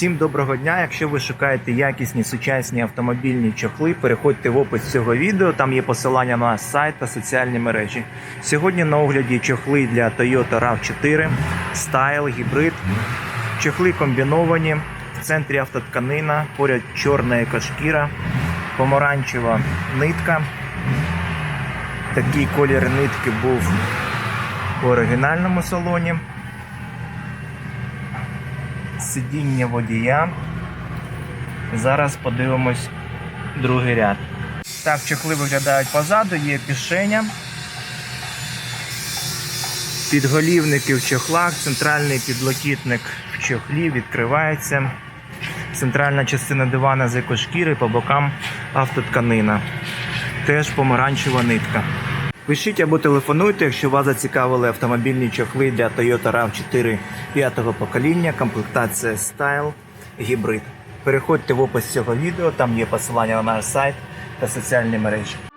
Всім доброго дня! Якщо ви шукаєте якісні сучасні автомобільні чохли, переходьте в опис цього відео. Там є посилання на сайт та соціальні мережі. Сьогодні на огляді чохли для Toyota RAV4, Style, гібрид. Чохли комбіновані. В центрі автотканина, поряд чорна екошкіра, помаранчева нитка. Такий колір нитки був у оригінальному салоні. Сидіння водія. Зараз подивимось другий ряд. Так, чехли виглядають позаду, є кишеня. Підголівники в чохлах, центральний підлокітник в чохлі відкривається. Центральна частина дивана з екошкіри, по бокам автотканина. Теж помаранчева нитка. Пишіть або телефонуйте, якщо вас зацікавили автомобільні чохли для Toyota RAV4 п'ятого покоління, комплектація Style, гібрид. Переходьте в опис цього відео, там є посилання на наш сайт та соціальні мережі.